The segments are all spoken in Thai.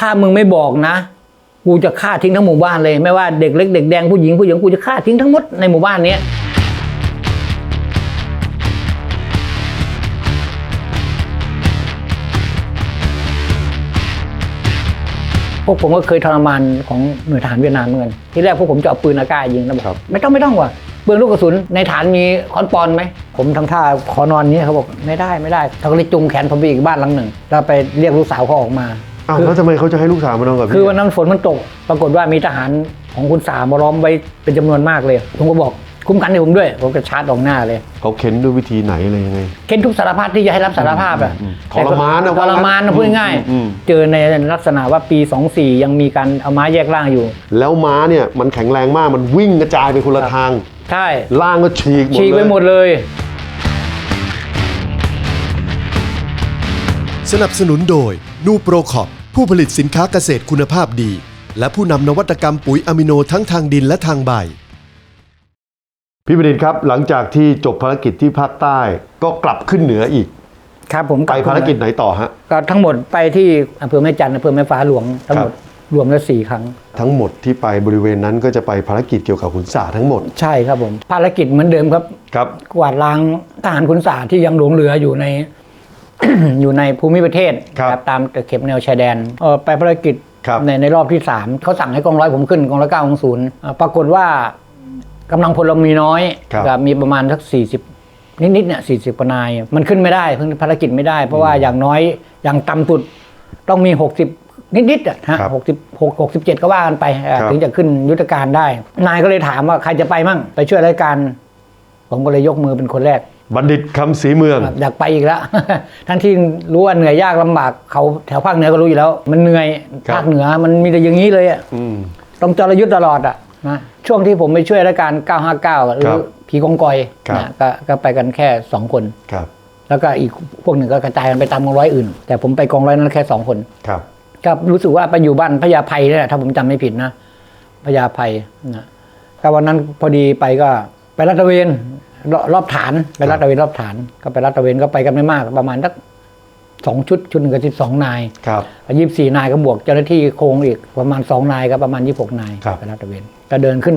ถ้ามึงไม่บอกนะ กูจะฆ่าทิ้งทั้งหมู่บ้านเลย ไม่ว่าเด็กเล็กเด็กแดงผู้หญิงผู้หญิงกูจะฆ่าทิ้งทั้งหมดในหมู่บ้านเนี้ยพวกผมก็เคยทรมานของหน่วยทหารเวียดนามเหมือนกันที่แรกพวกผมจะเอาปืนอากาศยิงแล้วบอกไม่ต้องไม่ต้องว่ะปืนลูกกระสุนในฐานมีค้อนปอนไหมผมทำท่าขอนอนนี้ยเขาบอกไม่ได้ไม่ได้เขาก็เลยจุงแขนผมไปอีกบ้านหลังหนึ่งแล้วไปเรียกลูกสาวเขาออกมา อ้าวแล้วทำไมเขาจะให้ลูกสาวมานอนกับพี่คือวันนั้นฝนมันตก ปรากฏว่ามีทหารของคุณสามาล้อมไว้เป็นจำนวนมากเลย ผมก็บอกคุ้มกันให้ผมด้วย ผมก็ชาร์จออกหน้าเลย เขาเข็นด้วยวิธีไหนอะไรยังไง เค้นทุกสารพัดที่จะให้รับสารภาพอะอืมทรมานนะทรมานนะพูดง่ายอืมๆเจอในลักษณะว่าปี 24 ยังมีการเอาไม้แยกร่างอยู่ แล้วม้าเนี่ยมันแข็งแรงมากมันวิ่งกระจายไปคนละทาง ใช่ล่างก็ฉีกหมดฉีกไปเลยหมดเลยสนับสนุนโดยนูโปรคอป ผู้ผลิตสินค้าเกษตรคุณภาพดี และผู้นำนวัตกรรมปุ๋ยอะมิโนทั้งทางดินและทางใบ พี่ประดิษฐ์ครับหลังจากที่จบภารกิจที่ภาคใต้ก็กลับขึ้นเหนืออีก ครับผมไปภารกิจไหนต่อฮะ ก็ทั้งหมดไปที่อำเภอแม่จันทร์อำเภอแม่ฟ้าหลวงทั้งหมดครับรวมแล้วสี่ครั้ง ทั้งหมดที่ไปบริเวณนั้นก็จะไปภารกิจเกี่ยวกับขุนสาทั้งหมด ใช่ครับผม ภารกิจเหมือนเดิมครับ ครับ กวาดล้างทหารขุนสาที่ยังหลงเหลืออยู่ใน อยู่ในภูมิประเทศครับตามตะเข็บแนวชายแดนเอ่อไปภารกิจครับในในรอบที่สามเขาสั่งให้กองร้อยผมขึ้นกองร้อยเก้าของศูนย์อ่าปรากฏว่ากำลังพลเรามีน้อยครับก็มีประมาณสักสี่สิบนิดๆเนี่ยสี่สิบนาย มันขึ้นไม่ได้เพิ่งภารกิจไม่ได้ เพราะว่าอย่างน้อยอย่างต่ำสุดต้องมีหกสิบนิดๆอะฮะครับหกสิบหกหกสิบเจ็ดก็ว่ากันไปอะครับถึงจะขึ้นยุทธการได้ นายก็เลยถามว่าใครจะไปมั่ง ไปช่วยรายการ ผมก็เลยยกมือเป็นคนแรก บัณฑิตคำศรีเมือง อยากไปอีกแล้ว ทั้งที่รู้ว่าเหนื่อยยากลำบากเขาแถวภาคเหนือก็รู้อยู่แล้ว มันเหนื่อยครับภาคเหนือมันมีแต่อย่างนี้เลยอะอืมต้องจรยุทธ์ตลอดอะนะช่วงที่ผมไปช่วยรายการ 959 หรืครัอบผีกองกอยครับนะก็ก็ไปกันแค่ 2 คนครับ แล้วก็อีกพวกหนึ่งก็กระจายกันไปตามกองร้อยอื่น แต่ผมไปกองร้อยนั้นแค่2คนครับก็รู้สึกว่าไปอยู่บ้านพญาไพเนี่ยถ้าผมจำไม่ผิดนะพญาไพนะก็วันนั้นพอดีไปก็ไปรัดตระเวน รอบรอบฐานไปรัดตระเวนรอบฐาน ก็ไปรัดตระเวนก็ไปกันไม่มาก ประมาณสักสองชุดชุดหนึ่งก็สิบสองนายครับยี่สิบสี่นายก็บวกเจ้าหน้าที่โครงอีกประมาณสองนายก็ประมาณยี่สิบหกนายครับไปรัดตระเวนก็เดินขึ้น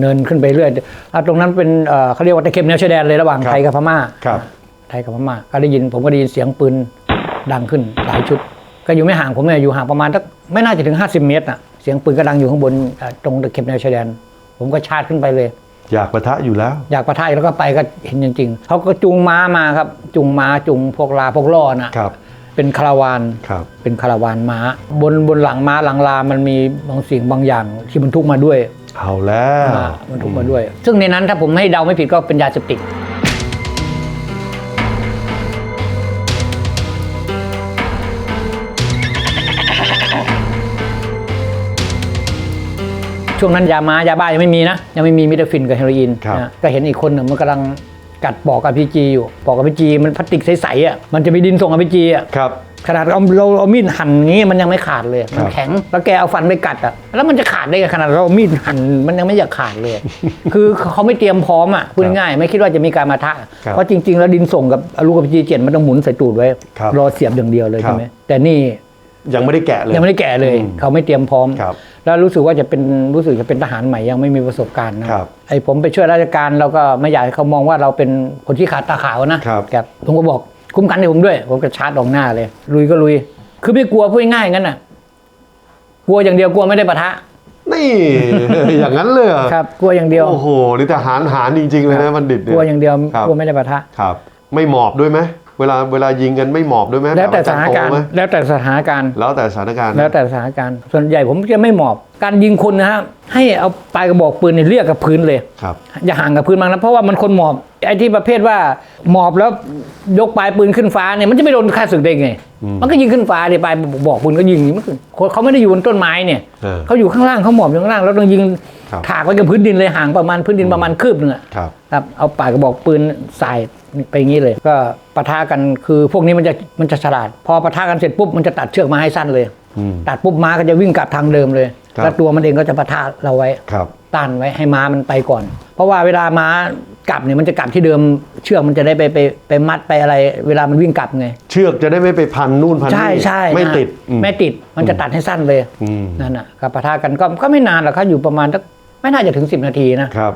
เนินขึ้นไปเรื่อยอะตรงนั้นเป็นเอ่อเขาเรียกว่าตะเข็บแนวชายแดนเลยระหว่างครับไทยกับพม่าครับไทยกับพม่าก็ได้ยินผมก็ได้ยินเสียงปืนดังขึ้นหลายชุด ก็อยู่ไม่ห่างผมเนี่ยอยู่ห่างประมาณสักไม่น่าจะถึง 50 เมตรน่ะเสียงปืนก็ดังอยู่ข้างบนเอ่อตรงตะเข็บแนวชายแดน ผมก็ชาร์จขึ้นไปเลย อยากประทะอยู่แล้ว อยากประทายแล้วก็ไปก็เห็นจริง ๆเขาก็จูงม้ามาครับจูงม้าจูงพวกลาพวกล่อน่ะครับ เป็นคาราวานครับ เป็นคาราวานม้า บนบนหลังม้าหลังลามันมีบางสิ่งบางอย่างที่บรรทุกมาด้วยเอาแล้วอ่าบรรทุกมาด้วย ซึ่งในนั้นถ้าผมให้เดาไม่ผิดก็เป็นยาเสพติด ช่วงนั้นยาม้ายาบ้ายังไม่มีนะ ยังไม่มีมิดฟินกับเฮโรอีนครับนะก็เห็นอีกคนหนึ่งมันกำลังกัดปอกอพีจีอยู่ปอกอพีจีมันพลาสติกใสๆอะมันจะมีดินส่งอพีจีอะครับขนาดเราเราเอามีดหั่นอย่างงี้มันยังไม่ขาดเลยคมัรันบแข็งแล้วแกเอาฟันไปกัดอะแล้วมันจะขาดได้ไงขนาดเราเอามีดหั่นมันยังไม่อยากขาดเลย คือเขาไม่เตรียมพร้อมอะพูดง่ายๆไม่คิดว่าจะมีการมาทะครับเพราะจริง ๆ แล้วดินส่งกับลูกกับจีเจ็ดมันต้องหมุนใส่ตูดไว้ครับรอเสียบอย่างเดียวเลยครับใช่ไหมแต่นี่ ยังไม่ได้แกะเลย ยังไม่ได้แก่เลยอืมเขาไม่เตรียมพร้อมครับแล้วรู้สึกว่าจะเป็นรู้สึกจะเป็นทหารใหม่ยังไม่มีประสบการณ์นะครับไอ้ผมไปช่วยราชการเราก็ไม่อยากให้เขามองว่าเราเป็นคนที่ขาดตาขาวนะครับครับผมก็บอกคุ้มกันให้ผมด้วย ผมก็ชาร์จออกหน้าเลย ลุยก็ลุย คือไม่กลัวพูดง่ายๆงั้นน่ะ กลัวอย่างเดียวกลัวไม่ได้ปะทะนี่อย่างนั้นเลยเหรอครับ กลัวอย่างเดียวโอ้โหนี่ทหารหารจริงๆเลยนะบัณฑิตกเนี่ยลัวอย่างเดียวครับกลัวไม่ได้ปะทะครับ ไม่หมอบด้วยไหม เวลาเวลายิงกันไม่หมอบด้วยไหมแล้วแต่บบสถานการณ์ไหมแล้วแต่สถานการณ์ แล้วแต่สถานการณ์แล้วแต่สถานการณ์ ส่วนใหญ่ผมจะไม่หมอบ การยิงคนนะฮะให้เอาปลายกระบอกปืนเนี่ยเรียกกับพื้นเลยครับอย่าห่างกับพื้นมากนะเพราะว่ามันคนหมอบไอ้ที่ประเภทว่า หมอบแล้วยกปลายปืนขึ้นฟ้าเนี่ยมันจะไม่โดนค่าศึกได้ไงอืมมันก็ยิงขึ้นฟ้าเนี่ยปลายบอกปืนก็ยิงมันก็เขาไม่ได้อยู่บนต้นไม้เนี่ยเออเขาอยู่ข้างล่างเขาหมอบอยู่ข้างล่างแล้วต้องยิงครับถากไว้กับพื้นดินเลยห่างประมาณพื้นดินประมาณคืบหนึงอะครับครับเอาปากกระบอกปืนใส่ไปอย่างนี้เลย ก็ปะทะกันคือพวกนี้มันจะมันจะฉลาด พอปะทะกันเสร็จปุ๊บมันจะตัดเชือกมาให้สั้นเลยอืมตัดปุ๊บม้าก็จะวิ่งกลับทางเดิมเลยครับแล้วตัวมันเองก็จะปะทะเราไว้ครับต้านไว้ให้ม้ามันไปก่อน เพราะว่าเวลาม้า กลับเนี่ยมันจะกลับที่เดิมเชือกมันจะได้ไปไปไปมัดไปอะไร เวลามันวิ่งกลับไง เชือกจะได้ไม่ไปพันนู่นพันนี่ใช่ใช่ไม่นะติดอืม ไม่ติดมันจะตัดให้สั้นเลยอืม นั่นน่ะกับปะทะกันก็ก็ไม่นานหรอกครับอยู่ประมาณสักไม่น่าจะถึง 10 นาทีนะ ครับ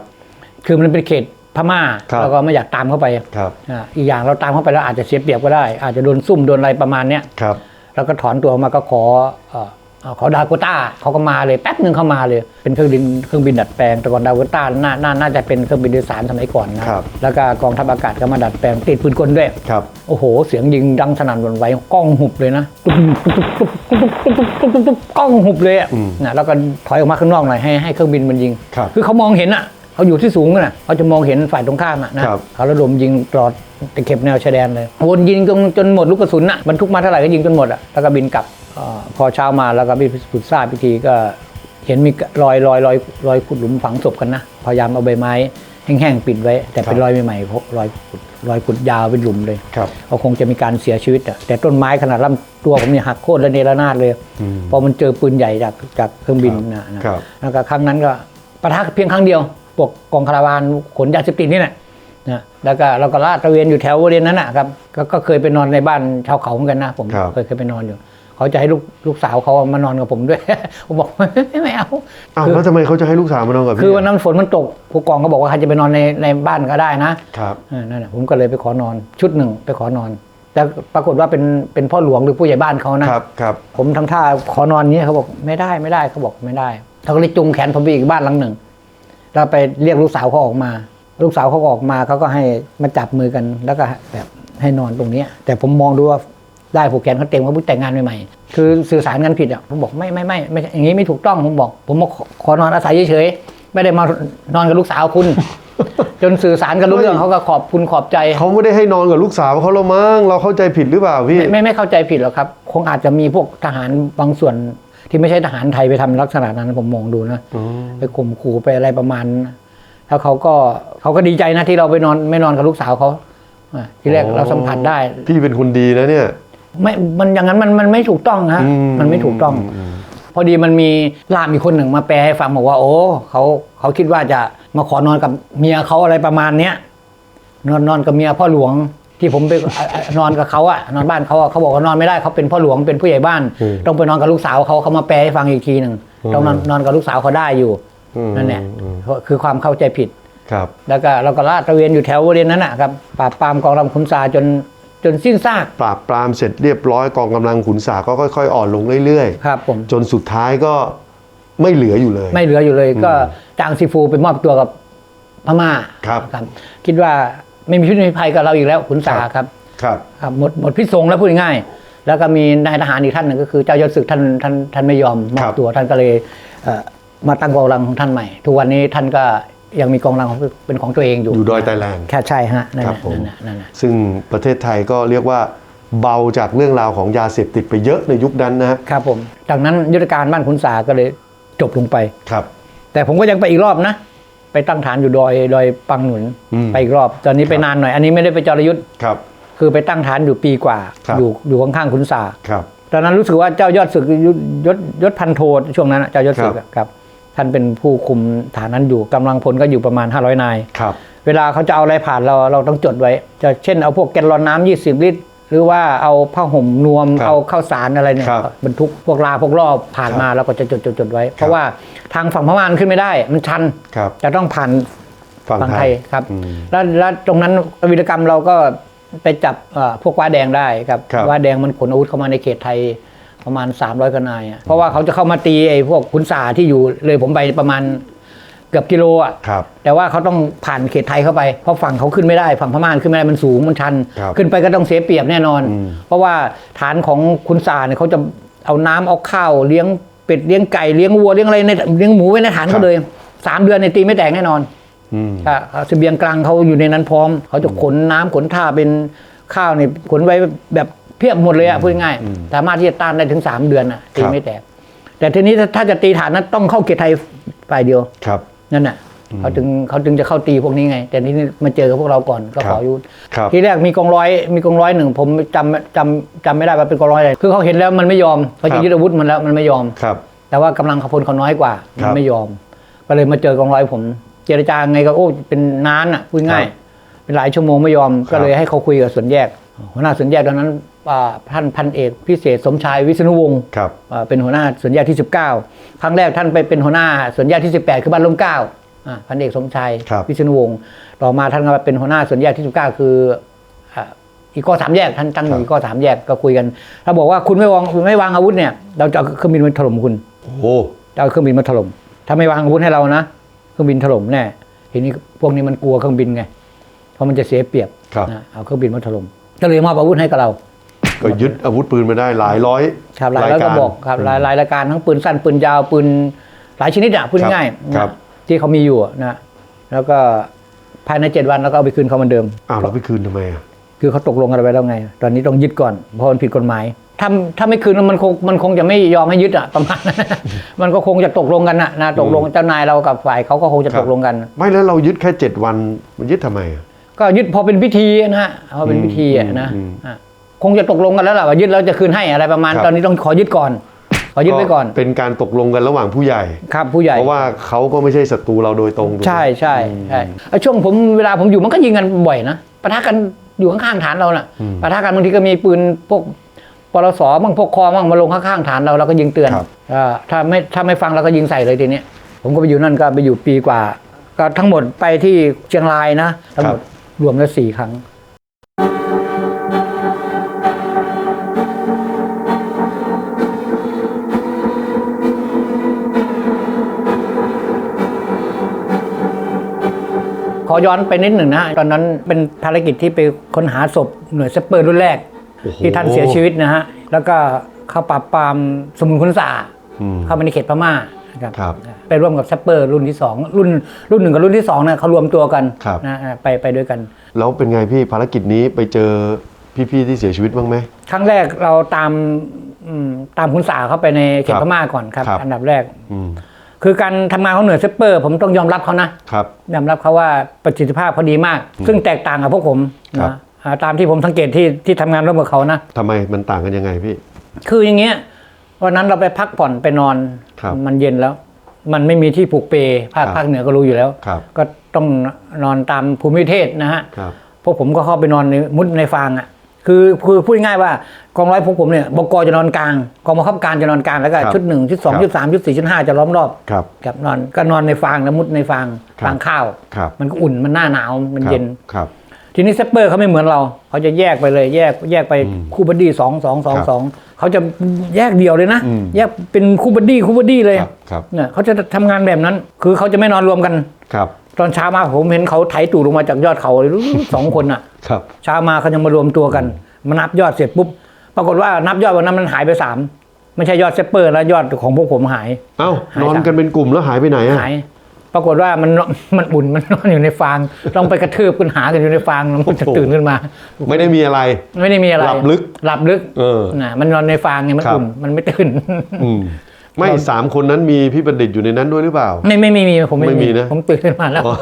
คือมันเป็นเขตพม่าครับ เราก็ไม่อยากตามเข้าไปครับอ่าอีกอย่างเราตามเข้าไปแล้วอาจจะเสียเปรียบก็ได้ อาจจะโดนซุ่มโดนอะไรประมาณเนี้ยครับแล้วก็ถอนตัวออกมาก็ขอเอ่อ เขาดาวกต้าเขาก็มาเลยแป๊บหนึ่งเขามาเลย เป็นเครื่องบินเครื่องบินดัดแปลงแต่ก่อนดาวกต้าน่าน่าน่าจะเป็นเครื่องบินโดยสารสมัยก่อนนะแล้วก็กองทัพอากาศก็มาดัดแปลงติดปืนกลด้วยครับโอ้โห เสียงยิงดังสนั่นวันไหวกล้องหุบเลยนะกล้องหุบเลยอะนะแล้วก็ถอยออกมาข้างนอกหน่อยให้ให้เครื่องบินมันยิง คือเขามองเห็นอะ เขาอยู่ที่สูงน่ะเขาจะมองเห็นฝ่ายตรงข้ามอะนะครับ เขาระดมยิงตลอดตะเข็บแนวชายแดนเลยวนยิงจนจนหมดลูกกระสุนอะบรรทุกมาเท่าไหร่ก็ยิงจนหมดอะแล้วก็บินกลับเอ่อพอเช้ามาแล้วก็พิสูจน์ทราบพิธีก็เห็นมีรอยรอยรอยรอยขุดหลุมฝังศพกันนะพยายามเอาใบไม้แห้งๆปิดไว้ แต่เป็นรอยใหม่ๆเพราะรอยขุดรอยขุดยาวเป็นหลุมเลยครับก็คงจะมีการเสียชีวิตอะแต่ต้นไม้ขนาดลำตัวผมเนี่ยหักโค่นและเนระนาดเลยอืมพอมันเจอปืนใหญ่จากจากเครื่องบินนะนะครับ แล้วก็ครั้งนั้นก็ปะทะเพียงครั้งเดียว พวกกองคาราวานขนยาเสพติดนี่แหละนะแล้วก็เราก็ลาดตระเวนอยู่แถวบริเวณนั้นนะครับก็ก็เคยไปนอนในบ้านชาวเขาเหมือนกันนะผมครับเคยเคยไปนอนอยู่ เขาจะให้ลูกลูกสาวเขามานอนกับผมด้วย ผมบอกไม่เอาอ้าวแล้วทำไมเขาจะให้ลูกสาวมานอนกับพี่คือวันนั้นฝนมันตกผู้กองก็บอกว่าใครจะไปนอนในในบ้านก็ได้นะครับเออนั่นแหละผมก็เลยไปขอนอนชุดหนึ่งไปขอนอนแต่ปรากฏว่าเป็นเป็นพ่อหลวงหรือผู้ใหญ่บ้านเขานะครับครับผมทำท่าขอนอนเนี้ยเขาบอกไม่ได้ไม่ได้เขาบอกไม่ได้เขาก็เลยจุงแขนผมไปอีกบ้านหลังหนึ่ง แล้วไปเรียกลูกสาวเขาออกมา ลูกสาวเขาก็ออกมาเขาก็ให้มาจับมือกัน แล้วก็แบบให้นอนตรงเนี้ยแต่ผมมองดูว่าได้ผูกแขนเขาเต็มเขาเพิ่งแต่งงานใหม่ๆ คือสื่อสารกันผิดอะ ผมบอกไม่ไม่ไม่ไม่ไม่อย่างนี้ไม่ถูกต้อง ผมบอก ผมมาขอขอนอนอาศัยเฉยๆ ไม่ได้มานอนกับลูกสาวคุณ จนสื่อสารกันรู้เรื่องเขาก็ขอบคุณขอบใจ เขาไม่ได้ให้นอนกับลูกสาวเขาแล้วมั้ง เราเข้าใจผิดหรือเปล่าพี่ไม่ไม่ไม่เข้าใจผิดหรอกครับ คงอาจจะมีพวกทหารบางส่วน ที่ไม่ใช่ทหารไทยไปทำลักษณะนั้นผมมองดูนะอ๋อไปข่มขู่ไปอะไรประมาณนั้นแล้วเขาก็เขาก็ดีใจนะที่เราไปนอนไม่นอนกับลูกสาวเขาอะทีแรกเราสัมผัสได้พี่เป็นคนดีนะเนี่ยไม่มันอย่างนั้นมันมันไม่ถูกต้องฮะอืมันไม่ถูกต้องมพอดีมันมีล่ามอีกคนหนึ่งมาแปลให้ฟังบอกว่า โอ้เขาเขาคิดว่าจะมาขอนอนกับเมียเขาอะไรประมาณเนี้ยนอนนอนกับเมียพ่อหลวง ที่ผมไปอะอะนอนกับเขาอะนอนบ้านเขาอะเขาบอกว่านอนไม่ได้เขาเป็นพ่อหลวงเป็นผู้ใหญ่บ้าน ต้องไปนอนกับลูกสาวเขาเขามาแปลให้ฟังอีกทีหนึ่งต้องนอนนอนกับลูกสาวเขาได้อยู่อืมนั่นแหละอืมคือความเข้าใจผิดครับ แล้วก็เราก็ลาดตระเวนอยู่แถวบริเวณนั้นนะครับปราบปรามกองรำขุนซาจนจนสิ้นซาก ปราบปรามเสร็จเรียบร้อยกองกำลังขุนสาก็ค่อยๆ อ่อนลงเรื่อยครับผมๆจนสุดท้ายก็ไม่เหลืออยู่เลย ไม่เหลืออยู่เลย ก็จางซีฟูไปมอบตัวกับพม่าครับ คิดว่า ไม่มีพิษไม่มีภัยกับเราอีกแล้วขุนสาครับครับครับหมดหมดพิษสงแล้วพูดง่ายๆแล้วก็มีนายทหารอีกท่านหนึ่งก็คือเจ้ายศศึกท่านท่านท่านไม่ยอมมอครับบตัวท่านก็เลยเอ่อมาตั้งกองรังของท่านใหม่ ทุกวันนี้ท่านก็ยังมีกองรังของเป็นของตัวเองอยู่อยู่ดอยไตแลนด์แค่ใช่ฮะนั่นครัน่ะบผมนั่นน่ะนั่นน่ะซึ่งประเทศไทยก็เรียกว่าเบาจากเรื่องราวของยาเสพติดไปเยอะในยุคนั้นนะฮะครับผมจากนั้นยุทธการบ้านขุนสาก็เลยจบลงไปครับ แต่ผมก็ยังไปอีกรอบนะ ไปตั้งฐานอยู่ดอยดอยปังหนุนอืมไปอีกรอบ ตอนนี้ไปครับนานหน่อย อันนี้ไม่ได้ไปจรยุทธ์ครับ คือไปตั้งฐานอยู่ปีกว่าครับอยู่อยู่ข้างๆขุนสาครับตอนนั้นรู้สึกว่าเจ้ายอดศึกยศยศยศพันโทช่วงนั้นน่ะเจ้ายศศึกครับอะครับ ท่านเป็นผู้คุมฐานนั้นอยู่กำลังพลก็อยู่ประมาณ 500 นายครับเวลาเขาจะเอาอะไรผ่านเราเราต้องจดไว้ จะเช่นเอาพวกแกลลอนน้ำ20 ลิตร หรือว่าเอาผ้าห่มนวมครับเอาข้าวสารอะไรเนี่ยครับบรรทุกพวกลาพวกรอบผ่านครับมาเราก็จะจดจดจดไว้ เพครัราะบว่า ทางฝั่งพม่ามันขึ้นไม่ได้ มันชันครับ จะต้องผ่านฝั่งฝั่งไทไทยยครับอืมแล้วแล้วตรงนั้นวีรกรรมเราก็ไปจับเอ่อพวกว้าแดงได้ครับครับว้าแดงมันขนอาวุธเข้ามาในเขตไทยประมาณ 300กว่านายอะเพราะว่าเขาจะเข้ามาตีไอ้พวกขุนสาที่อยู่เลยผมไปประมาณเกือบกิโลอะครับแต่ว่าเขาต้องผ่านเขตไทยเข้าไปเพราะฝั่งเขาขึ้นไม่ได้ฝั่งพม่าขึ้นไม่ได้มันสูงมันชันครับขึ้นไปก็ต้องเสียเปรียบแน่นอนอืมเพราะว่าฐานของคุณสาเนี่ยเขาจะเอาน้ำเอาข้าวเลี้ยง เป็ดเลี้ยงไก่เลี้ยงวัวเลี้ยงอะไรในเลี้ยงหมูไว้ในฐานเขาเลยสามเดือนในยตีไม่แตกแน่นอนอืมถ้าเสบียงกลางเขาอยู่ในนั้นพร้อม เขาจะขนน้ำขนท่าเป็นข้าวนี่ขนไว้แบบเพียบหมดเลยอะพูดง่ายๆสามารถที่จะต้านได้ถึงสามเดือนอะตีครับไม่แตกแต่ทีนี้ถ้าถ้าจะตีฐานนั้นต้องเข้าเขตไทยฝ่ายเดียวครับนั่นน่ะ เขาถึงเขาถึงจะเข้าตีพวกนี้ไง แต่ทีนี้มาเจอกับพวกเราก่อนก็ครับขอยุทธครับทีแรกมีกองร้อยมีกองร้อยหนึ่งผมจำจำจำไม่ได้ว่าเป็นกองร้อยอะไรคือเขาเห็นแล้วมันไม่ยอมเขาครัจะบยึดอาวุธมันแล้วมันไม่ยอมครับ แต่ว่ากำลังขพลเขาน้อยกว่าครัมันบไม่ยอม ก็เลยมาเจอกองร้อยผม เจรจาไงก็โอ้เป็นนานอะพูดง่ายครับเป็นหลายชั่วโมงไม่ยอมครับก็เลยให้เขาคุยกับส่วนแยกหัวหน้าส่วนแยกตอนนั้นอ่าท่านพันเอกพิเศษสมชายวิษณุวงศ์ครับอ่าเป็นหัวหน้าส่วนแยกที่ 19 ครั้งแรกท่านไปเป็นหัวหน้าส่วนแยกที่ 18 คือบ้านร่มเกล้าอ่า พันเอกสมชายครับวิษณุวงศ์ต่อมาท่านก็มาเป็นหัวหน้าส่วนแยกที่19คืออ่าอีกข้อสามแยกท่านตั้งอยู่อีกข้อสามแยกก็คุยกันถ้าบอกว่าคุณไม่วางคุณไม่วางอาวุธเนี่ย เราจะเอาเครื่องบินมาถล่มคุณโอ้จะเอาเครื่องบินมาถล่มถ้าไม่วางอาวุธให้เรานะเครื่องบินถล่มแน่ทีนี้พวกนี้มันกลัวเครื่องบินไงเพราะมันจะเสียเปรียบครับนะเอาเครื่องบินมาถล่มก็เลยมอบอาวุธให้กับเรา ก็ยึดอาวุธปืนมาได้หลายร้อยครับหลายร้อยกระบอกครับหลายหลายรายการทั้งปืนสั้นปืนยาวปืนหลายชนิดอะพูดง่ายๆครับนะ ที่เขามีอยู่อะนะแล้วก็ภายในเจ็ดวันแล้วก็เอาไปคืนเขาเหมือนเดิม อ้าวเราไปคืนทำไมอะ คือเขาตกลงกันไว้แล้วไง ตอนนี้ต้องยึดก่อนเพราะมันผิดกฎหมายถ้าถ้าไม่คืนมันคงมันคงจะไม่ยอมให้ยึดอะประมาณนั้นมันก็คงจะตกลงกันนะนะตกลงเจ้านายเรากับฝ่ายเขาก็คงจะครับ ตกลงกัน ไม่แล้วเรายึดแค่เจ็ดวันมันยึดทำไมอะ ก็ยึดพอเป็นพิธีนะฮะพอเป็นพิธีอะนะอืมอะคงจะตกลงกันแล้วแหละว่ายึดแล้วจะคืนให้อะไรประมาณ ครับตอนนี้ต้องขอยึดก่อน ขอยึดไว้ก่อน เป็นการตกลงกันระหว่างผู้ใหญ่ ครับผู้ใหญ่ เพราะว่าเขาก็ไม่ใช่ศัตรูเราโดยตรงถูกไหมใช่ใช่ใช่ไอ้ช่วงผมเวลาผมอยู่มันก็ยิงกันบ่อยนะปะทะกันอยู่ข้างๆฐานเราน่ะปะทะกันบางทีก็มีปืนพวกปลสบ้างพวกคอบ้างมาลงข้างๆฐานเราเราก็ยิงเตือนครับอ่าถ้าไม่ถ้าไม่ฟังเราก็ยิงใส่เลยทีเนี้ยผมก็ไปอยู่นั่นก็ไปอยู่ปีกว่า ก็ทั้งหมดไปที่เชียงรายนะทั้งหมดรวมแล้วสี่ครั้ง อย้อนไปนิดหนึ่งนะตอนนั้นเป็นภารกิจที่ไปค้นหาศพหน่วยเซปเปอร์รุ่นแรกโอ้โหที่ท่านเสียชีวิตนะฮะ แล้วก็เข้าปราบปรามสมุนคุณสาอืมเข้ามาในเขตพม่านะครับครับไปร่วมกับเซปเปอร์รุ่นที่สองรุ่นรุ่นหนึ่งกับรุ่นที่สองเนี่ยเขารวมตัวกันครับนะไปไปด้วยกัน แล้วเป็นไงพี่ภารกิจนี้ไปเจอพี่ๆที่เสียชีวิตบ้างไหมครั้งแรกเราตามอืมตามคุณสาเข้าไปในเขตครับพม่าก่อนครับครับ อันดับแรกอืม คือการทำงานของหน่วยเซปเปอร์ ผมต้องยอมรับเขานะครับยอมรับเขาว่าประสิทธิภาพเขาดีมาก ซึ่งแตกต่างกับพวกผมครับนะอ่าตามที่ผมสังเกตที่ที่ทำงานร่วมกับเขานะทำไมมันต่างกันยังไงพี่ คืออย่างเงี้ยวันนั้นเราไปพักผ่อนไปนอนครับมันเย็นแล้ว มันไม่มีที่ผูกเปภาคครับภาคเหนือก็รู้อยู่แล้วครับก็ต้องนอนตามภูมิประเทศนะฮะครับพวกผมก็เข้าไปนอนในมุดในฟางอะ คือคือพูดง่ายๆว่ากองร้อยพวกผมเนี่ยบกจะนอนกลางกองบังคับการจะนอนกลางแล้วก็ครับชุดหนึ่งชุดสองครับชุดสามชุดสี่ชุดห้าจะล้อมรอบครับกับนอนก็นอนในฟางแล้วมุดในฟางครับฟางข้าวครับมันก็อุ่นมันหน้าหนาวมันครับเย็นครับ ทีนี้เซปเปอร์เขาไม่เหมือนเรา เขาจะแยกไปเลยแยกแยกไปอืมคู่บัดดี้สองสองสองครับสองเขาจะแยกเดียวเลยนะอืมแยกเป็นคู่บัดดี้คู่บัดดี้เลยครับครับเนี่ยเขาจะทำงานแบบนั้น คือเขาจะไม่นอนรวมกันครับ ตอนเช้ามาผมเห็นเขาไถตูดลงมาจากยอดเขาเลยสองคนอะครับเช้ามาเขายังมารวมตัวกันมานับยอดเสร็จปุ๊บปรากฏว่านับยอดวันนั้นมันหายไปสามไม่ใช่ยอดเซปเปอร์แล้วยอดของพวกผมหาย เอ้าหายนอนสามกันเป็นกลุ่มแล้วหายไปไหนอะหายปรากฏว่ามันมันอุ่นมันนอนอยู่ในฟาง ต้องไปกระทืบกันหากันอยู่ในฟางแล้วมันจะตื่นขึ้นมา ไม่ได้มีอะไร ไม่ได้มีอะไรหลับลึกหลับลึกเออน่ะมันนอนในฟางไงมันครับอุ่นมันไม่ตื่นอืม ไม่สามคนนั้นมีพี่บัณฑิตอยู่ในนั้นด้วยหรือเปล่า ไม่ไม่ไม่มีผมไม่ไม่มีนะผมตื่นขึ้นมาแล้วอ๋อ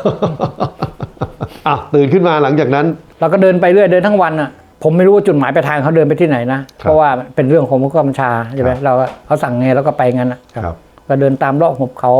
อะตื่นขึ้นมาหลังจากนั้น เราก็เดินไปเรื่อยเดินทั้งวันอะผมไม่รู้ว่าจุดหมายปลายทางเขาเดินไปที่ไหนนะ เพราะว่าเป็นเรื่องของผู้กำกับบัญชาใช่ไหมครับเราก็เขาสั่งไงเราก็ไปงั้นนะครับบ ก็เดินตามรอบหุบเขา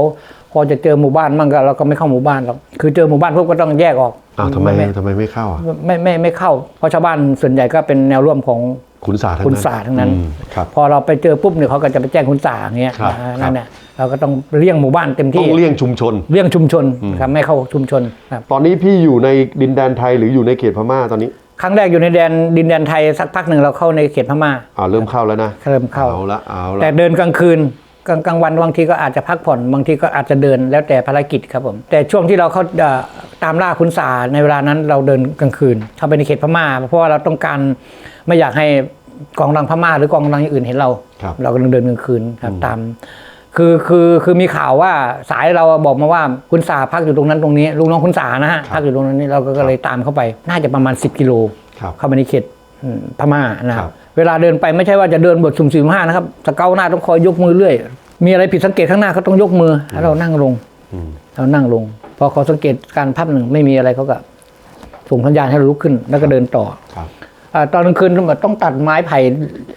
พอจะเจอหมู่บ้านมั่งก็เราก็ไม่เข้าหมู่บ้านหรอกคือเจอหมู่บ้านพวกก็ต้องแยกออกอ้าวทำไมไม่ทำไมไม่เข้าอะไม่ไม่ไม่เข้า เพราะชาวบ้านส่วนใหญ่ก็เป็นแนวร่วมของขุนสาทั้งนั้นขุนสาทั้งนั้นอืมครับพอเราไปเจอปุ๊บเนี่ยเขาก็จะไปแจ้งคุณสาอย่างเงี้ยครับอ่าครับนั่นเนี่ยเราก็ต้องเลี่ยงหมู่บ้านเต็มต้อที่งเลี่ยงชุมชน เลี่ยงชุมชนครับไม่เข้าชุมชนครับตอนนี้พี่อยู่ในดินแดนไทยหรืออยู่ในเขตพม่าตอนนี้ ครั้งแรกอยู่ในแดนดินแดนไทยสักพักหนึ่งเราเข้าในเขตพม่าอ่าเริ่มเข้าแล้วนะเริ่มเข้าเอาละเอาละแต่เดินกลางคืน กลางกลางวันบางทีก็อาจจะพักผ่อนบางทีก็อาจจะเดินแล้วแต่ภารกิจครับผมแต่ช่วงที่เราเข้าเอ่อตามล่าคุณสาในเวลานั้นเราเดินกลางคืนเข้าไปในเขตพม่า เพราะว่าเราต้องการไม่อยากให้กองกำลังพม่าหรือกองกำลังอย่างอื่นเห็นเราครับเรากำลังเดินกลางคืนครับตามคือคือคือมีข่าวว่าสายเราบอกมาว่าคุณสาพักอยู่ตรงนั้นตรงนี้ลูกน้องคุณสานะฮะพักอยู่ตรงนั้นนี่เราก็ก็เลยตามเข้าไป น่าจะประมาณ 10 กิโลครับเข้าไปในเขตอืม พม่านะครับ เวลาเดินไปไม่ใช่ว่าจะเดินบทสุ่มสี่ห้านะครับสเกาหน้าต้องคอยยกมือเรื่อย มีอะไรผิดสังเกตข้างหน้าเขาต้องยกมือให้เรานั่งลงอืมเรานั่งลง พอเขาสังเกตการพับหนึ่งไม่มีอะไรเขาก็ส่งสัญญาณให้เราลุกขึ้น แล้วก็เดินต่อครับอาตอนกลางคืนต้องตัดไม้ไผ่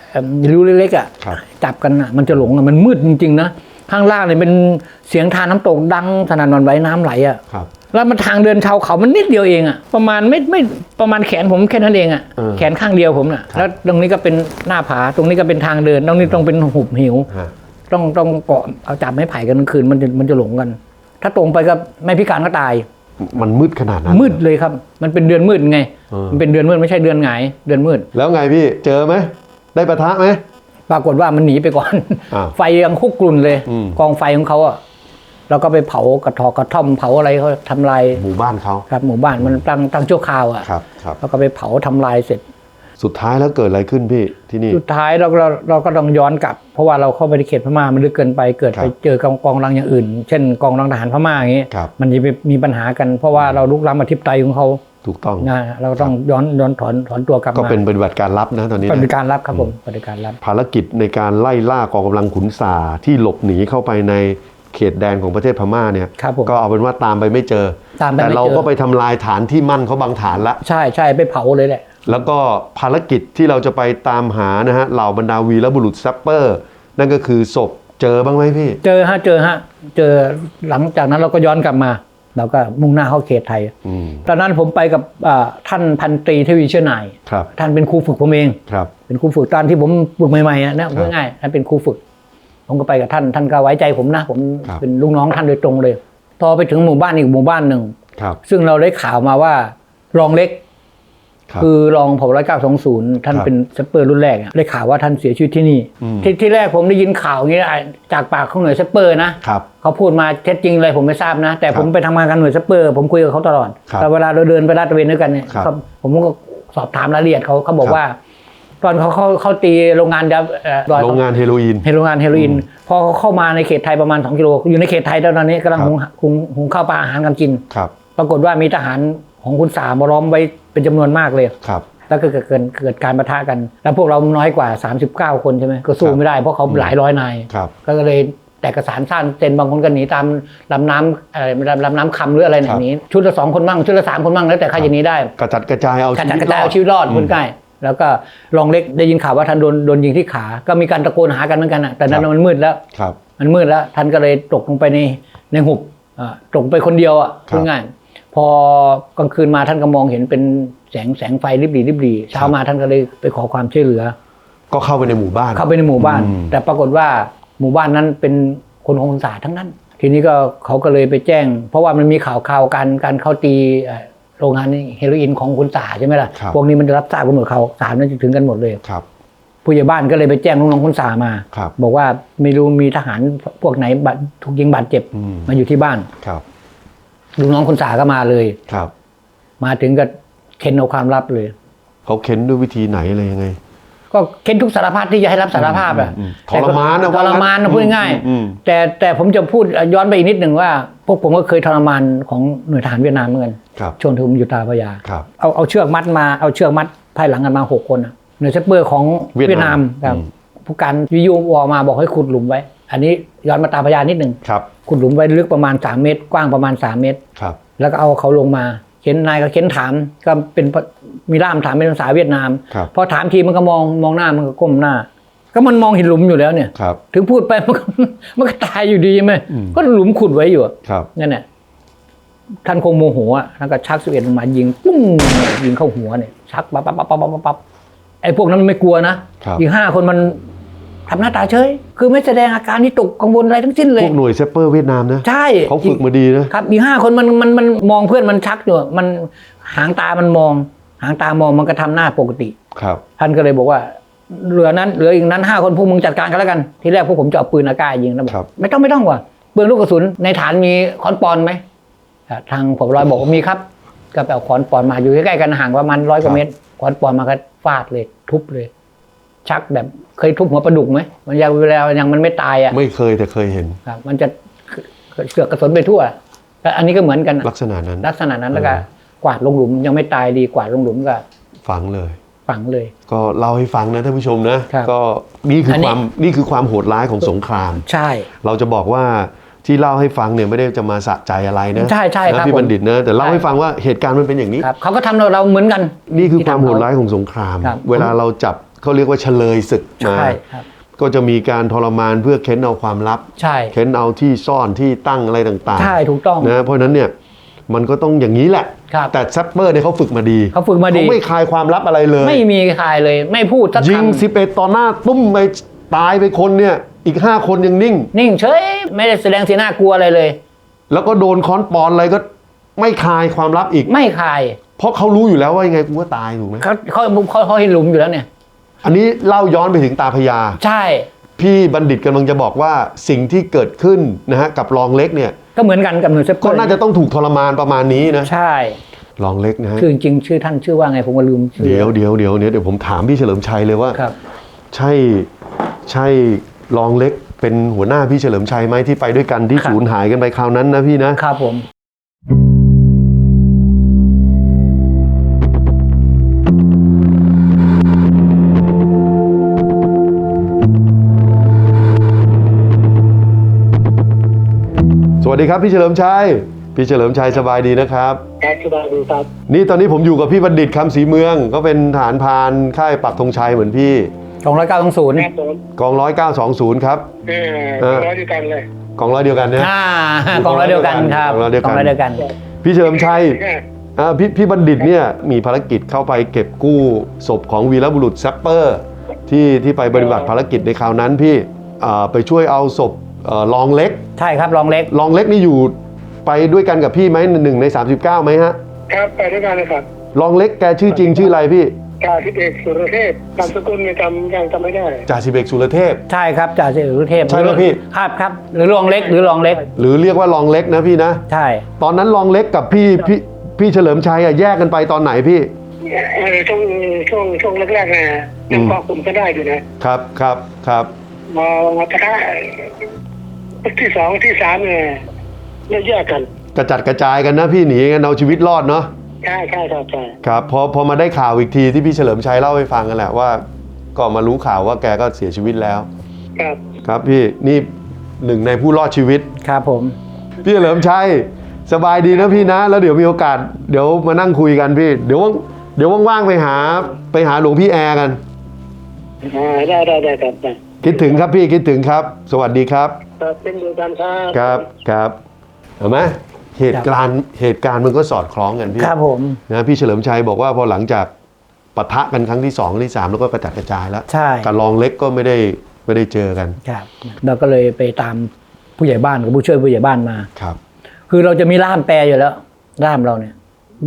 เอ่อริ้วเล็กๆอะครับจับกันอะมันจะหลงอะมันมืดจริงๆนะ ข้างล่างเนี่ยเป็นเสียงทานน้ำตกดังสนั่นหวันไหวน้ำไหลอะครับแล้วมันทางเดินชาวเขามันนิดเดียวเองอะประมาณไม่ไม่ประมาณแขนผมแค่นั้นเองอะเออแขนข้างเดียวผมน่ะครับแล้วตรงนี้ก็เป็นหน้าผาตรงนี้ก็เป็นทางเดินตรงนี้ต้องเป็นหุบหิวฮะต้องต้องเกาะเอาจับไม้ไผ่กันกลางคืนมันจะมันจะหลงกัน ถ้าตรงไปก็ไม่พิการก็ตาย มันมืดขนาดนั้นมืดเลยครับ มันเป็นเดือนมืดไงเออมันเป็นเดือนมืดไม่ใช่เดือนหงายเดือนมืด แล้วไงพี่เจอไหมได้ปะทะไหม ปรากฏว่ามันหนีไปก่อน อ้าวไฟยังคุกกลุ่นเลย อืม กองไฟของเขาอะแล้วก็ไปเผากระทอกกระท่อมเผาอะไรเขาทำลายหมู่บ้านเขาครับ หมู่บ้านมันตั้งตั้งชั่วคราวอะครับครับ แล้วก็ไปเผาทำลายเสร็จ สุดท้ายแล้วเกิดอะไรขึ้นพี่ที่นี่ สุดท้ายเราเราเราก็ต้องย้อนกลับ เพราะว่าเราเข้าไปในเขตพม่ามันลึกเกินไปเกิดครับไปเจอกองกองรังอย่างอื่น เช่นกองรังทหารพม่าอย่างนี้ครับ มันจะมีปัญหากันเพราะว่าเราลุกล้ำอธิปไตยของเขา ถูกต้องนะเราต้องย้อนย้อนถอนถอนตัวกลับก็มาเป็นปฏิบัติการลับนะตอนนี้ปฏินะการรับครับผมปฏิการรับภารกิจในการไล่ล่ากองกำลังขุนสาที่หลบหนีเข้าไปในเขตแดนของประเทศพม่าเนี่ยครับผมก็เอาเป็นว่าตามไปไม่เจอตามไปไม่แต่เราเจอก็ไปทำลายฐานที่มั่นเขาบางฐานละใช่ใช่ไปเผาเลยแหละแล้วก็ภารกิจที่เราจะไปตามหานะฮะเหล่าบรรดาวีรบุรุษแซปเปอร์ นั่นก็คือศพเจอบ้างไหมพี่ เจอฮะเจอฮะเจอหลังจากนั้นเราก็ย้อนกลับมา เราก็มุ่งหน้าเข้าเขตไทยอืมตอนนั้นผมไปกับอ่าท่านพันตรีทวีเชื่อนายครับท่านเป็นครูฝึกผมเองครับเป็นครูฝึกตอนที่ผมฝึกใหม่ๆอะนะพูดง่ายๆท่านเป็นครูฝึก ผมก็ไปกับท่านท่านก็ไว้ใจผมนะ ผมครับเป็นลูกน้องท่านโดยตรงเลยพอไปถึงหมู่บ้านอีกหมู่บ้านหนึ่งครับซึ่งเราได้ข่าวมาว่ารองเล็ก ครับคือรองผบร้อยเก้าสองศูนย์ท่านครับเป็นสเปอร์รุ่นแรกอะได้ข่าวว่าท่านเสียชีวิตที่นี่อืมที่ที่แรกผมได้ยินข่าวอย่างนี้อะจากปากของหน่วยสเปอร์นะครับเขาพูดมาเท็จจริงเลยผมไม่ทราบนะ แต่ผมไปทำงานกับหน่วยสเปอร์ ผมคุยกับเขาตลอดครับแต่เวลาเราเดินไปลาดตระเวนด้วยกันเนี่ยครับเขาผมก็สอบถามรายละเอียดเขาเขาบอกครับว่าตอนเขาเขาเขาตีโรงงานยาเอ่อดอยโรงงานเฮโรอีนเฮโรงงานเฮโรอีนพอเขาเข้ามาในเขตไทยประมาณ 2 กิโล อยู่ในเขตไทยตอนนี้กำลังครับหุงหุงหุงข้าวปลาอาหารกันกิน ครับ ปรากฏว่ามีทหารของคุณสามาล้อมไว้ เป็นจำนวนมากเลยครับแล้วก็เกิดเกิดเกิดการประทะกัน แล้วพวกเราน้อยกว่า 39 คนใช่ไหมก็สู้ครับไม่ได้เพราะเขาหลายร้อยนายครับก็เลยแตกกระสานสั้นเต็นบางคนก็หนีตามลำน้ำอะไรลำลำน้ำคำหรืออะไรเนี่ยครับหนีชุดละสองคนมั่งชุดละสามคนมั่งแล้วแต่ใครจะหนีได้กระจัดกระจายเอากระชีจัดวิตกระจายรอเอาดชีวิตรอดอืมคุณใกล้แล้วก็รองเล็กได้ยินข่าวว่าท่านโดนโดนยิงที่ขา ก็มีการตะโกนหากันเหมือนกันอะแต่นั้ครันบมันมืดแล้วครับมันมืดแล้วท่านก็เลยตกลงไปในในหุบอ่าตกไปคนเดียวอะครับพูดง่าย พอกลางคืนมาท่านก็มองเห็นเป็นแสงแสงไฟริบหรี่ริบหรี่เช้ามาท่านก็เลยไปขอความช่วยเหลือ ก็เข้าไปในหมู่บ้าน เข้าไปในหมู่บ้านอืมแต่ปรากฏว่าหมู่บ้านนั้นเป็นคนของศาสตร์ทั้งนั้น ทีนี้ก็เขาก็เลยไปแจ้ง เพราะว่ามันมีข่าวข่าวการการเข้าตีเอ่อโรงงานเฮโรอีนของคุณสาใช่ไหมล่ะครับพวกนี้มันจะรับทราบกันหมดเขาสารนั้นจะถึงกันหมดเลยครับผู้ใหญ่บ้านก็เลยไปแจ้งลูกน้องคุณสามาครับบอกว่าไม่รู้มีทหารพวกไหนบาดถูกยิงบาดเจ็บอืมมาอยู่ที่บ้านครับ ลูกน้องคุณสาก็มาเลย ครับ มาถึงก็เค้นเอาความลับเลย เขาเค้นด้วยวิธีไหนอะไรยังไง ก็เค้นทุกสารพัดที่จะให้รับสารภาพอะอืมแต่ก็ทรมานนะทรมานนะว่างั้นพูดง่ายอืมๆแต่แต่ผมจะพูดย้อนไปอีกนิดหนึ่งว่า พวกผมก็เคยทรมานของหน่วยทหารเวียดนามเหมือนกันครับ ช่วงที่ผมอยู่ตาพระยา ครับ เอาเอาเชือกมัดมาเอาเชือกมัดภายหลังกันมาหกคนอะหน่วยเซปเปอร์ของเวียดนามครับอืม ผู้การวิทยุวอมาบอกให้ขุดหลุมไว้ อันนี้ย้อนมาตาพระยานิดหนึ่ง ครับ ขุดหลุมไว้ลึกประมาณ3เมตร กว้างประมาณ3เมตร ครับ แล้วก็เอาเขาลงมาเข็นนายก็เข็นถาม ก็เป็นมีล่ามถามเป็นภาษาเวียดนาม ครับพอถามทีมันก็มองมองหน้ามันก็ก้มหน้า ก็มันมองเห็นหลุมอยู่แล้วเนี่ย ครับ ถึงพูดไปมันก็มันก็ตายอยู่ดีใช่ไหมอืม ก็หลุมขุดไว้อยู่อะครับ นั่นแหละท่านคงโมโหอะท่านก็ชักสิบเอ็ดมายิงปุ้งยิงเข้าหัวเนี่ยชักปั๊บปั๊บปั๊บปั๊บปั๊บปั๊บไอ้พวกนั้นมันไม่กลัวนะครับ อีกห้าคนมัน ทำหน้าตาเฉย คือไม่แสดงอาการที่ตกกังวลอะไรทั้งสิ้นเลพยวกหน่วยเซปเปอร์เวียดนามนะ ใช่เขาฝึกมาดีนะ ครับอีกห้าคนมันมันมันมองเพื่อนมันชักอยู่ มันหางตามันมอง หางตามองมันก็ทำหน้าปกติ ครับ ท่านก็เลยบอกว่าเหลือนั้นเหลืออีกนั้นห้าคนพวกมึงจัดการกันแล้วกัน ทีแรกพวกผมจะเอาปืนอากาศยิงนะบอครับกไม่ต้องไม่ต้องว่ะปืนลูกกระสุนในฐานมีค้อนปอนไหมอะทางผมรอยบอกว่ามีครับ ก็ไปเอาค้อนปอนมาอยู่ใกล้ๆกันห่างประมาณร้อยกว่าเมตรค้อนปอนมาก็ฟาดเลย ทุบเลย ชักแบบเคยทุบหัวปลาดุกไหมมันยังเวลายังมันไม่ตายอะไม่เคยแต่เคยเห็นครับ มันจะเสือกกระสุนไปทั่วแล้วอันนี้ก็เหมือนกันอะลักษณะนั้น ลักษณะนั้นแล้วก็กวาดลงหลุมยังไม่ตายดีกวาดลงหลุมก็ฝังเลยฝังเลย ก็เล่าให้ฟังนะท่านผู้ชมนะครับก็นี่คืออนนี้ความนี่คือความโหดร้ายของสงคราม ใช่ เราจะบอกว่าที่เล่าให้ฟังเนี่ยไม่ได้จะมาสะใจอะไรนะใช่ใช่ครับนะพี่ผมบัณฑิตนะแต่เล่าใช่ให้ฟังว่าเหตุการณ์มันเป็นอย่างนี้ครับเขาก็ทำเราเราเหมือนกัน นี่คือที่ความทำโหดเขร้ายของสงครามครับเวลาเราจับ เขาเรียกว่าเฉลยศึกมาใช่ครับก็ก็จะมีการทรมานเพื่อเค้นเอาความลับ ใช่เค้นเอาที่ซ่อนที่ตั้งอะไรต่างใช่ถูกต้องๆนะเพราะฉะนั้นเนี่ยมันก็ต้องอย่างนี้แหละครับแต่แซปเปอร์เนี่ยเขาฝึกมาดีเขาฝึกมาดีเขาไม่คลายความลับอะไรเลย ไม่มีใครเลยไม่พูดสักยิงคำสิบเอ็ดต่อหน้าตุ้มไปตายไปคนเนี่ยอีก5คนยังนิ่ง นิ่งเฉยไม่ได้แสดงสีหน้ากลัวอะไรเลย แล้วก็โดนค้อนปอนอะไรก็ไม่คลายความลับอีกไม่คาย เพราะเขารู้อยู่แล้วว่ายังไงกูก็ตายถูกไหมเขาเขาเขาเขาเห็นหลุมอยู่แล้วเนี่ย อันนี้เล่าย้อนไปถึงตาพญาใช่ พี่บัณฑิตกำลังจะบอกว่าสิ่งที่เกิดขึ้นนะฮะกับรองเล็กเนี่ย ก็เหมือนกันกับหน่วยเซฟก็น่าจะต้องถูกทรมานประมาณนี้นะใช่ รองเล็กนะฮะ ชื่อจริงๆชื่อท่านชื่อว่าไงผมก็ลืมชื่อเดี๋ยวเดี๋ยวเดี๋ยวเนี่ยเดี๋ยวผมถามพี่เฉลิมชัยเลยว่า ครับ ใช่ใช่รองเล็กเป็นหัวหน้าพี่เฉลิมชัยไหมที่ไปด้วยกันที่ครับสูญหายกันไปคราวนั้นนะพี่นะ ครับผม วัสดีครับพี่เฉลิมชัย พี่เฉลิมชัยสบายดีนะครับครับสบายดีครับ นี่ตอนนี้ผมอยู่กับพี่บัณฑิตคำศรีเมืองก็เป็นฐานพรานค่ายปักธงชัยเหมือนพี่ สองร้อยเก้าศูนย์ครับผมกองร้อยเก้าสองศูนย์ครับ เอเอออร้อยเดียวกันเลยกองร้อยเดียวกันเนี่ยอ่ากองร้อยเดียวกันครับกองร้อยเดียวกันกองร้อยเดียวกัน พี่เฉลิมชัยเอออ่าพี่พี่บัณฑิตเนี่ยมีภารกิจเข้าไปเก็บกู้ศพของวีรบุรุษแซปเปอร์ ที่ที่ไปปฏิบัติภารกิจในคราวนั้นพี่อ่าไปช่วยเอาศพเอ่อรองเล็ก ใช่ครับรองเล็ก รองเล็กนี่อยู่ไปด้วยกันกับพี่ไหมหนึ่งใน 39ไหมฮะ ครับไปด้วยกันเลยครับรองเล็กแกชื่อจริงชื่ออะไรพี่จ่าทิพย์เอกสุรเทพนามสกุลเนี่ยจำยังจำไม่ได้จ่าสิบเอกสุรเทพ ใช่ครับจ่าสิบเอกรุเทพใช่ไหมพี่ ครับครับ หรือรองเล็กหรือรองเล็ก หรือเรียกว่ารองเล็กนะพี่นะ ใช่ ตอนนั้นรองเล็กกับพี่พี่พี่เฉลิมชัยอะแยกกันไปตอนไหนพี่ เออช่วงช่วงช่วงแรกๆนะยังเกาะกลุ่มก็ได้อยู่นะครับครับครับมามาปะทะ ที่สองที่สามเนี่ยเนี่ยแยกกัน กระจัดกระจายกันนะพี่หนีกันเอาชีวิตรอดเนาะใช่ใช่ครับใช่ครับพอพอมาได้ข่าวอีกทีที่พี่เฉลิมชัยเล่าให้ฟังกันแหละว่า ก็มารู้ข่าวว่าแกก็เสียชีวิตแล้ว ครับครับพี่นี่หนึ่งในผู้รอดชีวิต ครับผม พี่เฉลิมชัยสบายดีนะพี่นะ แล้วเดี๋ยวมีโอกาส เดี๋ยวมานั่งคุยกันพี่ เดี๋ยวว่างเดี๋ยวว่างๆไปหาไปหาหลวงพี่แอร์กันอ่าได้ได้ได้ครับได้คิดถึงครับพี่คิดถึงครับ สวัสดีครับ ครับเป็นเดียวกันครับครับครับเห็นไหมเหตุการณ์เหตุการณ์มันก็สอดคล้องกันพี่ครับผมนะพี่เฉลิมชัยบอกว่าพอหลังจากปะทะกันครั้งที่สองที่สามแล้วก็กระจัดกระจายแล้วใช่กับรองเล็กก็ไม่ได้ไม่ได้เจอกันครับเราก็เลยไปตามผู้ใหญ่บ้านกับผู้ช่วยผู้ใหญ่บ้านมาครับ คือเราจะมีล่ามแปลอยู่แล้วล่ามเราเนี่ย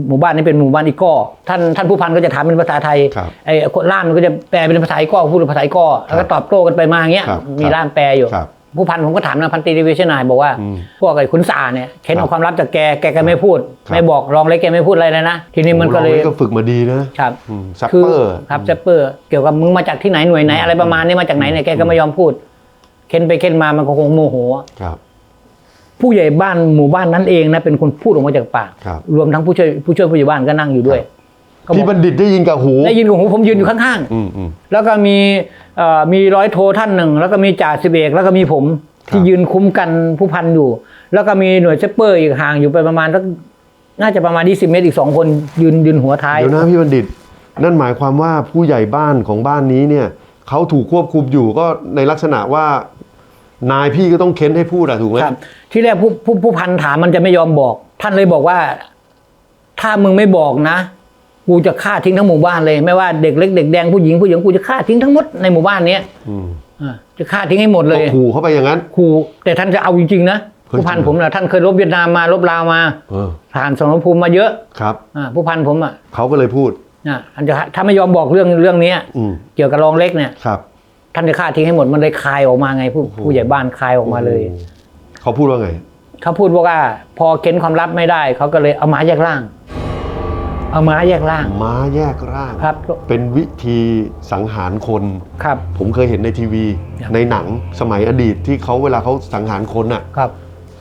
หมู่บ้านนี้เป็นหมู่บ้านอีกอท่านท่านผู้พันก็จะถามเป็นภาษาไทยครับไอ้คนล่ามมันก็จะแปลเป็นภาษาอีกอพูดเป็นภาษาอีกอแล้วก็ตอบโต้กันไปมาอย่างเงี้ยครับมีครับล่ามแปลอยู่ครับ ผู้พันผมก็ถามนะพันตรีดิวิชนายบอกว่าอืมพวกไอ้ขุนสาเนี่ยเค้นครัเอาบความลับจากแกแกก็ไม่พูดครับไม่บอกรองเล็กแกไม่พูดอะไรเลยนะ ทีนี้มันก็เลยรองกก็ฝึกมาดีนะครับอืมซัปคือเปอร์ครับแซปเปอร์เกี่ยวกับมึงมาจากที่ไหนหน่วยไหนอะไรประมาณนี้มาจากไหนเนี่ยแกก็ไม่ยอมพูด เค้นไปเค้นมามันก็คงโมโหครับผู้ใหญ่บ้านหมู่บ้านนั้นเองนะเป็นคนพูดออกมาจากปากครับรวมทั้งผู้ช่วยผู้ช่วยผู้ใหญ่บ้านก็นั่งอยู่ด้วยก็บ พี่อกบัณฑิตได้ยินกับหู ได้ยินกับหูผมยืนอยู่ข้างอืมอืมๆแล้วก็มีเอ่อมีร้อยโทท่านหนึ่ง แล้วก็มีจ่าสิบเอกแล้วก็มีผมครับที่ยืนคุ้มกันผู้พันอยู่ แล้วก็มีหน่วยเซปเปอร์อีกห่างอยู่ไปประมาณสักน่าจะประมาณ20เมตรอีกสองคนยืนยืนหัวท้ายเดี๋ยวนะพี่บัณฑิต นั่นหมายความว่าผู้ใหญ่บ้านของบ้านนี้เนี่ยเขาถูกควบคุมอยู่ก็ในลักษณะว่านายพี่ก็ต้องเค้นให้พูดอะถูกไหมครับที่แรกผู้ผู้ผู้พันถามมันจะไม่ยอมบอก ท่านเลยบอกว่า ถ้ามึงไม่บอกนะ กูจะฆ่าทิ้งทั้งหมู่บ้านเลย ไม่ว่าเด็กเล็กเด็กแดงผู้หญิงผู้หญิงกูจะฆ่าทิ้งทั้งหมดในหมู่บ้านเนี้ยอืมอ่าจะฆ่าทิ้งให้หมดเลก็ยขู่เข้าไปอย่างนั้นขู่แต่ท่านจะเอาจริงๆนะเฮ้ยผู้พันจริงเหรอผมนะท่านเคยรบเวียดนามมารบลาวมาเออผ่านสมรภูมิมาเยอะครับอ่าผู้พันผมอะเขาก็เลยพูดอ่าท่านจะถ้าไม่ยอมบอกเรื่องเรื่องเนี้ยอืมเกี่ยวกับรองเล็กเนี่ยครับ ท่านจะฆ่าทิ้งให้หมดมันเลยคายออกมาไง ผู้ผู้ใหญ่บ้านคายออกมาเลยโอ้เขาพูดว่าไงเขาพูดว่า พอเค้นความลับไม่ได้เขาก็เลยเอาม้าแยกร่าง เอาม้าแยกร่าง ม้าแยกร่าง ครับ เป็นวิธีสังหารคน ครับ ผมเคยเห็นในทีวี ครับ ในหนังสมัยอดีตที่เขาเวลาเขาสังหารคนอะ ครับ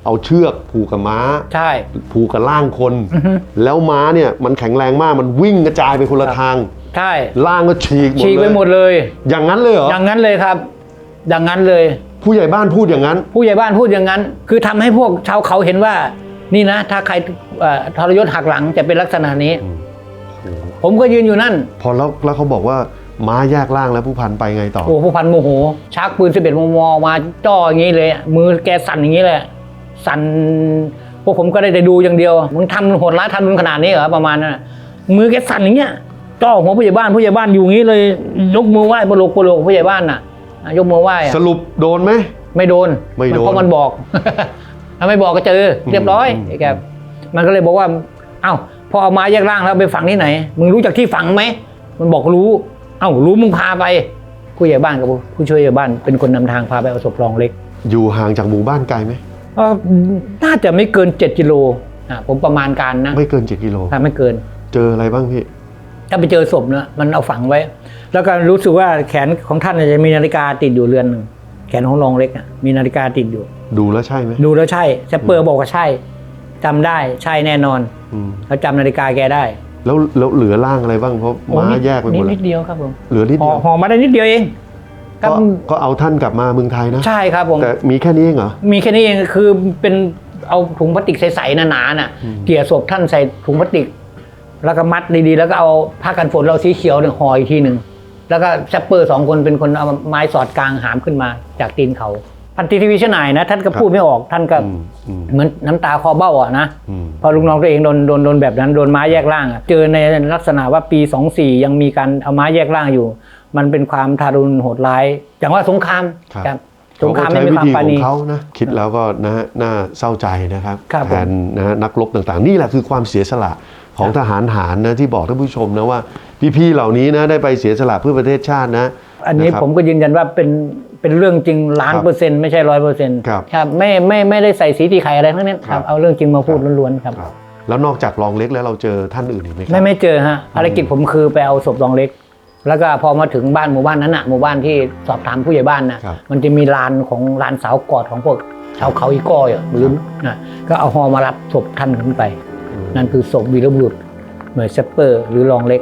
เอาเชือกผูกกับม้า ใช่ ผูกกับร่างคน อือฮึ แล้วม้าเนี่ยมันแข็งแรงมากมันวิ่งกระจายไปคนละทาง ใช่ร่างก็ฉีกหมดฉีกเลไปยหมดเลย อย่างนั้นเลยเหรออย่างนั้นเลยครับ อย่างนั้นเลย ผู้ใหญ่บ้านพูดอย่างนั้น ผู้ใหญ่บ้านพูดอย่างนั้น คือทำให้พวกชาวเขาเห็นว่า นี่นะ ถ้าใครเอ่อทรยศหักหลังจะเป็นลักษณะนี้ ผมก็ยืนอยู่นั่น พอแล้วแล้วเขาบอกว่าม้าแยกร่างแล้วผู้พันไปไงต่อ โอ้ผู้พันโมโหชักปืนสิบเอ็ดมมมาจ่ออย่างนี้เลยอะมือแกสั่นอย่างนี้เลยอะสั่นพวกผมก็ได้แต่ดูอย่างเดียวมึงทำโหดร้ายทำมึงขนาดนี้เหรอประมาณนั้นอะมือแกสั่นอย่างเงี้ยจ่อหัวผู้ใหญ่บ้านผู้ใหญ่บ้านอยู่อย่างนี้เลยยกมือไหว้ปลกปลกผู้ใหญ่บ้านน่ะอะยกมือไหว้อะสรุปโดนไหมไม่โดนไม่โดนเพราะมันบอกถ้าไม่บอกก็เจอ เรียบร้อยอืมไอ้แกมันก็เลยบอกว่า เอ้า พอเอามาแยกร่างแล้วไปฝังที่ไหน มึงรู้จักที่ฝังไหม มันบอกรู้ เอ้ารู้มึงพาไปผู้ใหญ่บ้านกับผู้ช่วยใหญ่บ้านเป็นคนนำทางพาไปเอาศพรองเล็ก อยู่ห่างจากหมู่บ้านไกลไหมเอ่อน่าจะไม่เกิน 7 กิโลอะผมประมาณการนะ ไม่เกิน 7 กิโลถ้าไม่เกิน เจออะไรบ้างพี่ ถ้าไปเจอศพเนะมันเอาฝังไว้ แล้วก็รู้สึกว่าแขนของท่านเนี่ยจะมีนาฬิกาติดอยู่เรือนหนึ่งแขนของรองเล็กอะมีนาฬิกาติดอยู่ ดูแล้วใช่ไหมดูแล้วใช่แซปเปอร์บอกว่าใช่จำได้ใช่แน่นอน อืมเขาจำนาฬิกาแกได้แล้วแล้วเหลือร่างอะไรบ้างเพราะม้าโอ้นิดแยกไปหมดนิดแล้นิวดเดียวครับผมเหลือนิดห่อเดียวห่อมาได้นิดเดียวเองครัก็บก็เอาท่านกลับมาเมืองไทยนะ ใช่ครับผม แต่มีแค่นี้เองเหรอ มีแค่นี้เองคือเป็นเอาถุงพลาสติกใสๆหนาๆน่ะอืม เกลี่ยศพท่านใส่ถุงพลาสติก แล้วก็มัดดีๆ แล้วก็เอาผ้ากันฝนเราสีเขียวเนี่ยห่ออีกทีหนึ่งแล้วก็แซปเปอร์สองคนเป็นคนเอาไม้สอดกลางหามขึ้นมาจากตีนเขา พันตีทีวีชนายนะ ท่านก็พูดไม่ออกท่านก็อืมอืมเหมือนน้ำตาคอเบ้าอะนะอืมพอลูกน้องตัวเองโดนโดนโดนแบบนั้นโดนไม้แยกร่างอะเจอในลักษณะว่าปี24ยังมีการเอาไม้แยกร่างอยู่ มันเป็นความทารุณโหดร้ายอย่างว่าสงครามครับครับสงครามเขไม่ก็มีใช้วิความธีปราขอณีงเขานะคิดแล้วก็นะฮะน่าเศร้าใจนะครับครับผมแทนนะฮะนักรบต่างๆ นี่แหละคือความเสียสละของทหารหารนะที่บอกท่านผู้ชมนะว่า พี่ๆเหล่านี้นะได้ไปเสียสละเพื่อประเทศชาตินะ อันนี้ะครับผมก็ยืนยันว่าเป็น เป็นเรื่องจริงล้านครับเปอร์เซ็นต์ไม่ใช่ร้อยเปอร์เซ็นต์ครับครับไม่ไม่ไม่ได้ใส่สีตีไข่อะไรทั้งนั้นคครัรับบเอาเรื่องจริงมาพูดล้วนๆครับครับ แล้วนอกจากรองเล็กแล้วเราเจอท่านอื่นอีกไหมครัไม่ไม่เจอฮะภารกิจผมคือไปเอาศพรองเล็ก แล้วก็พอมาถึงบ้านหมู่บ้านนั้นน่ะหมู่บ้านที่สอบถามผู้ใหญ่บ้านน่ะครับมันจะมีลานของลานสาวกอดของพวกชาวเขาอีก้อยอะหรือนะก็เอาฮอมารับศพท่านขึ้นไปอืมนั่นคือศพวีรบุรุษหน่วยเซปเปอร์หรือรองเล็ก